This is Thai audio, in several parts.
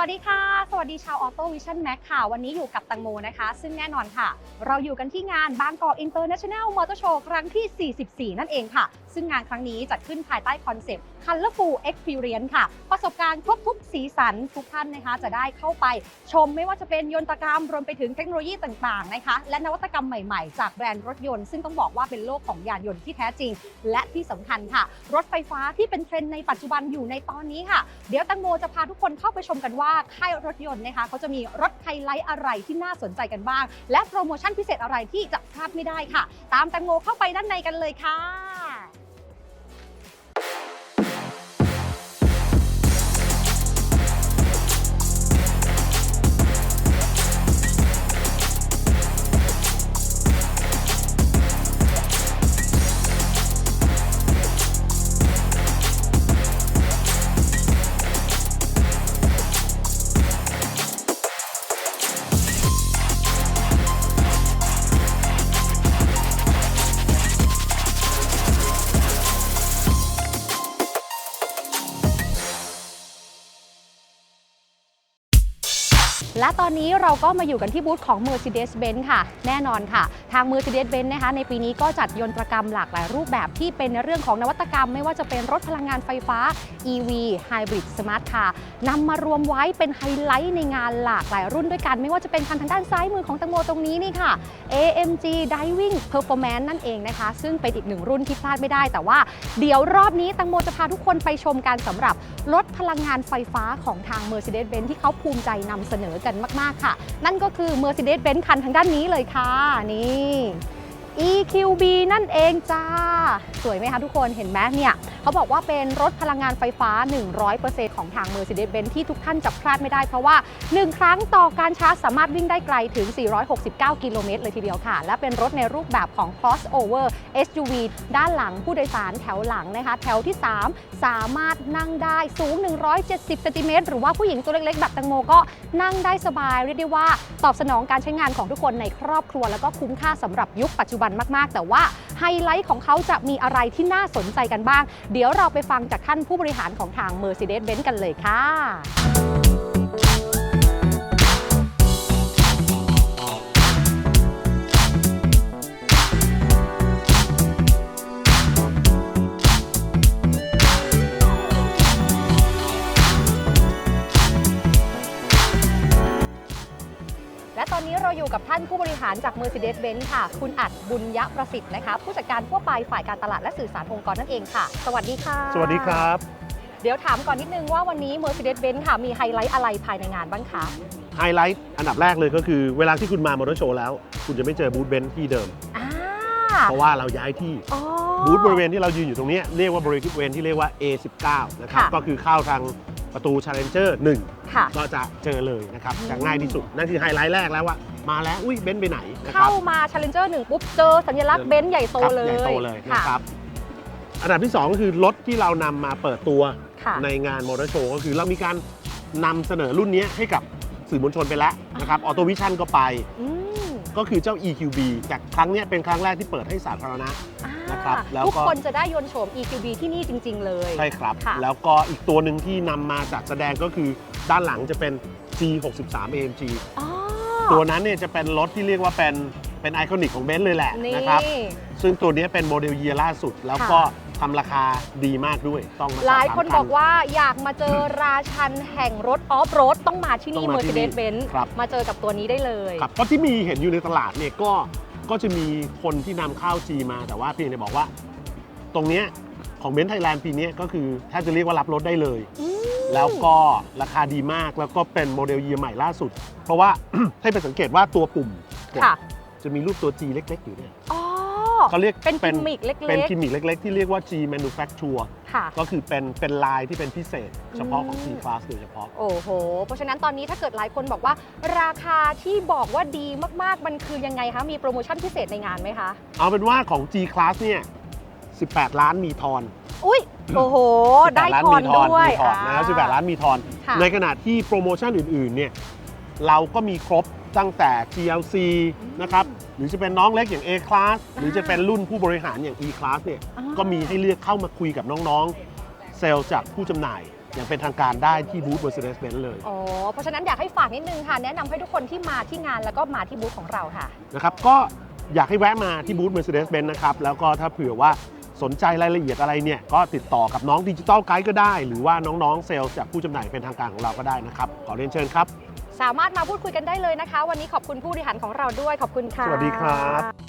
วัสดีค่ะ สวัสดีชาวออโต้วิชั่นแม็กค่ะ วันนี้อยู่กับตังโมนะคะ ซึ่งแน่นอนค่ะ เราอยู่กันที่งานบางกอกอินเตอร์เนชั่นแนลมอเตอร์โชว์ครั้งที่ 44 นั่นเองค่ะ ซึ่งงานครั้งนี้จัดขึ้นภายใต้คอนเซปต์ Colorful Experience ค่ะ ประสบการณ์ครบทุกสีสันทุกท่านนะคะ จะได้เข้าไปชมไม่ว่าจะเป็นยนตกรรม รวมไปถึงเทคโนโลยีต่างๆนะคะ และนวัตกรรมใหม่ๆ จากแบรนด์รถยนต์ ซึ่งต้องบอกว่าเป็นโลกของยานยนต์ที่แท้จริง และที่สำคัญค่ะ รถไฟฟ้าที่เป็นเทรนด์ในปัจจุบันอยู่ในตอนนี้ค่ะ เดี๋ยวตังโมจะพาทุกคนเข้าไปชมกันว่าค่ายรถยนต์นะคะเขาจะมีรถไฮไลท์อะไรที่น่าสนใจกันบ้าง และโปรโมชั่นพิเศษอะไรที่จะพลาดไม่ได้ค่ะ ตามแตงโมเข้าไปด้านในกันเลยค่ะ และตอนนี้เราก็มาอยู่กันที่บูธของ Mercedes-Benz ค่ะ แน่นอนค่ะ ทาง Mercedes-Benz นะคะ ในปีนี้ก็จัดยนตรกรรมหลากหลายรูปแบบที่เป็นในเรื่องของนวัตกรรม ไม่ว่าจะเป็นรถพลังงานไฟฟ้า EV Hybrid Smart Car นำมารวมไว้เป็นไฮไลท์ในงานหลากหลายรุ่นด้วยกัน ไม่ว่าจะเป็นคันทางด้านซ้ายมือของตังโมตรงนี้นี่ค่ะ AMG Diving Performance นั่นเองนะคะ ซึ่งเป็นอีกหนึ่งรุ่นที่พลาดไม่ได้ แต่ว่าเดี๋ยวรอบนี้ตังโมจะพาทุกคนไปชมกันสำหรับรถพลังงานไฟฟ้าของทาง Mercedes-Benz ที่เขาภูมิใจนำเสนอกันมาก ๆ ค่ะ นั่นก็คือ Mercedes-Benz คันทางด้านนี้เลยค่ะ นี่ EQB นั่นเองจ้า สวยไหมคะทุกคนเห็นไหมเนี่ยเขาบอกว่าเป็นรถพลังงานไฟฟ้า 100%ของทาง Mercedes-Benz ที่ทุกท่านจะพลาดไม่ได้เพราะว่า 1 ครั้งต่อการชาร์จสามารถวิ่งได้ไกลถึง 469 กิโลเมตรเลยทีเดียวค่ะ และเป็นรถในรูปแบบของ crossover SUV ด้านหลังผู้โดยสารแถวหลังนะคะ แถวที่ 3 สามารถนั่งได้สูง 170เซนติเมตรหรือว่าผู้หญิงตัวเล็กๆ แบบตังโมก็นั่งได้สบายเรียกได้ว่า ตอบสนองการใช้งานของทุกคนในครอบครัวแล้วก็คุ้มค่าสำหรับยุคปัจจุบันมากๆ แต่ว่าไฮไลท์ของเขาจะมีอะไรที่น่าสนใจกันบ้าง เดี๋ยวเราไปฟังจากท่านผู้บริหารของทาง Mercedes-Benz กันเลยค่ะ อนนี้เราอยู่กับท่านผู้บริหารจาก Mercedes-Benz ค่ะ คุณอัดบุญยประสิทธิ์นะคะ ผู้จัดการทั่วไปฝ่ายการตลาดและสื่อสารองค์กรนั่นเองค่ะ สวัสดีค่ะสวัสดีครับ เดี๋ยวถามก่อนนิดนึงว่าวันนี้ Mercedes-Benz ค่ะ มีไฮไลท์อะไรภายในงานบ้างคะ ไฮไลท์อันดับแรกเลยก็คือเวลาที่คุณมามอเตอร์โชว์แล้ว คุณจะไม่เจอบูธเบนซ์ที่เดิม อ่าเพราะว่าเราย้ายที่อ๋อ บูธบริเวณที่เรายืนอยู่ตรงเนี้ยเรียกว่าบริเวณที่เรียกว่า A19 นะครับค่ะ ก็คือเข้าทาง ประตู Challenger 1ค่ะก็จะเจอเลยนะครับอืมจะง่ายที่สุด นั่นคือไฮไลท์แรกแล้วว่า มาแล้วอุ้ยเบนซ์ไปไหนนะคเข้ารับมา Challenger 1 ปุ๊บ เจอสัญลักษณ์เบนซ์ใหญ่โตครับเลยใหญ่โตเลยค่ะนะครับ อันดับที่ 2 ก็คือรถที่เรานำมาเปิดตัวค่ะในงานมอเตอร์โชว์ก็คือเรามีการนำเสนอรุ่นนี้ให้กับสื่อมวลชนไปแล้วนะครับออโตวิชั่นก็ไป อืม ก็คือเจ้า EQB จากครั้งเนี้ยเป็นครั้งแรกที่เปิดให้สาธารณะ อ่านะครับแล้วก็ ทุกคนจะได้ยนต์โฉม EQB ที่นี่จริง ๆ เลย ใช่ครับ ค่ะ แล้วก็อีกตัวหนึ่งที่นำมาจากแสดงก็คือด้านหลังจะเป็น G63 AMG อ๋อตัวนั้นเนี่ยจะเป็นรถที่เรียกว่าเป็นเป็นไอคอนิกของเบนซ์เลยแหละนี่ นะครับ ซึ่งตัวเนี้ยเป็นโมเดลเยียร์ล่าสุด แล้วก็ ทำราคาดีมากด้วย ต้องมาสอบหลายถมคนบอกว่าอยากมาเจอราชันแห่งรถออฟโรดต้องมาที่ต้นี่องมาที่นี่ Mercedes-Benz ครับมาเจอกับตัวนี้ได้เลยครับเพราะที่มีเห็นอยู่ในตลาดเนี่ยก็ก็จะมีคนที่นำเข้า G มาแต่ว่าเพียงแต่บอกว่า ตรงเนี้ยของเบนซ์ไทยแลนด์ปีเนี้ยก็คือแทบจะเรียกว่ารับรถได้เลยอืมแล้วก็ราคาดีมากแล้วก็เป็นโมเดลเยียร์ใหม่ล่าสุด เพราะว่าให้ไปสังเกตว่าตัวปุ่มกดค่ะจะมีรูปตัว G เล็ก ๆ อยู่เนี่ยอ๋อ เขาเรียกเป็นกิมมิกเล็กๆ เป็นกิมมิกเล็ก ๆ ที่เรียกว่า G manufacture ค่ะ ก็คือเป็นเป็นลายที่เป็นพิเศษ เฉพาะของ G class โดยเฉพาะ โอ้โห เพราะฉะนั้นตอนนี้ถ้าเกิดหลายคนบอกว่า ราคาที่บอกว่าดีมากๆ มันคือยังไงคะ มีโปรโมชั่นพิเศษในงานไหมคะ เอาเป็นว่าของ G class เนี่ย18 ล้านมีทอน อุ้ยโอ้โห ได้18ล้านทอนมีทอนด้วยมีทอนนะครับ18 ล้านมีทอน ค่ะ ในขณะที่โปรโมชั่นอื่นๆเนี่ยเราก็มีครบ ตั้งแต่ GLC นะครับหรือจะเป็นน้องเล็กอย่าง A class หรือจะเป็นรุ่นผู้บริหารอย่าง E class เนี่ยอ่าก็มีให้เลือกเข้ามาคุยกับน้องๆ เซลล์จากผู้จำหน่าย อย่างเป็นทางการได้ที่บูธ Mercedes-Benz เลยอ๋อเพราะฉะนั้นอยากให้ฝากนิดนึงค่ะ แนะนำให้ทุกคนที่มาที่งานแล้วก็มาที่บูธของเราค่ะ นะครับก็อยากให้แวะมาที่บูธ Mercedes-Benz นะครับ แล้วก็ถ้าเผื่อว่าสนใจรายละเอียดอะไรเนี่ย ก็ติดต่อกับน้องดิจิ t a ลไกด์ก็ได้ หรือว่าน้องๆเซลล์จากผู้จำหน่ายเป็นทางการของเราก็ได้นะครับ ขอเรียนเชิญครับ สามารถมาพูดคุยกันได้เลยนะคะ วันนี้ขอบคุณผู้บริหารของเราด้วยขอบคุณค่ะ สวัสดีครับ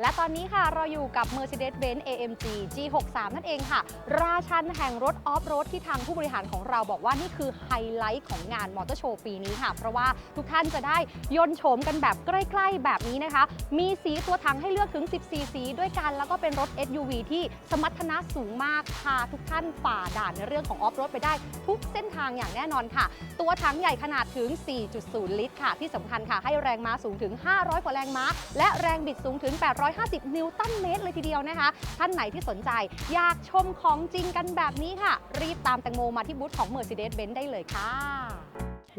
และตอนนี้ค่ะเราอยู่กับ Mercedes-Benz AMG G63 นั่นเองค่ะ ราชันแห่งรถออฟโรดที่ทางผู้บริหารของเราบอกว่านี่คือไฮไลท์ของงานมอเตอร์โชว์ปีนี้ค่ะ เพราะว่าทุกท่านจะได้ยนต์โฉมกันแบบใกล้ ๆ แบบนี้นะคะ มีสีตัวถังให้เลือกถึง 14 สีด้วยกัน แล้วก็เป็นรถ SUV ที่สมรรถนะสูงมากพาทุกท่านฝ่าด่านในเรื่องของออฟโรดไปได้ทุกเส้นทางอย่างแน่นอนค่ะ ตัวถังใหญ่ขนาดถึง 4.0 ลิตรค่ะ ที่สำคัญค่ะให้แรงม้าสูงถึง 500 กว่าแรงม้า และแรงบิดสูงถึง 800 150 นิวตันเมตรเลยทีเดียวนะคะ ท่านไหนที่สนใจ อยากชมของจริงกันแบบนี้ค่ะ รีบตามแตงโมมาที่บูธของ Mercedes-Benz ได้เลยค่ะ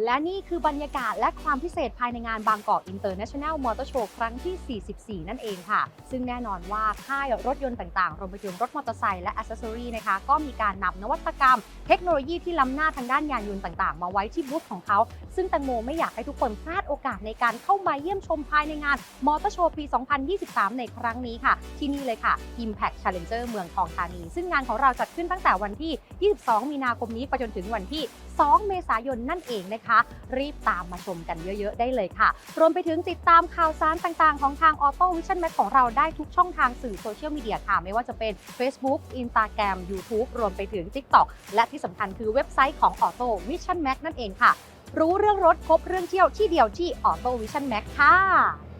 และนี่คือบรรยากาศและความพิเศษภายในงานบางกอก International Motor Show ครั้งที่ 44 นั่นเองค่ะ ซึ่งแน่นอนว่าค่ายรถยนต์ต่างๆ รวมไปถึงรถมอเตอร์ไซค์และอ c เซสซอรีนะคะ ก็มีการนำนวัตกรรม เทคโนโลยีที่ล้ำหน้าทางด้านยานยนต์ต่างๆ มาไว้ที่บูธของเขา ซึ่งแตงโมไม่อยากให้ทุกคนพลาดโอกาสในการเข้ามาเยี่ยมชมภายในงานมอเตอร์โชว์ปี 2023 ในครั้งนี้ค่ะ ที่นี่เลยค่ะ Impact Challenger เมืองทองธานี ซึ่งงานของเราจัดขึ้นตั้งแต่วันที่ 22 มีนาคมนี้ไปจนถึงวันที่2 เมษายนนั่นเองนะคะ รีบตามมาชมกันเยอะๆ ได้เลยค่ะ รวมไปถึงติดตามข่าวสารต่างๆ ของทาง Auto Vision Max ของเราได้ทุกช่องทางสื่อโซเชียลมีเดียค่ะ ไม่ว่าจะเป็น Facebook Instagram YouTube รวมไปถึง TikTok และที่สำคัญคือเว็บไซต์ของ Auto Vision Max นั่นเองค่ะ รู้เรื่องรถครบเรื่องเที่ยวที่เดียวที่ Auto Vision Max ค่ะ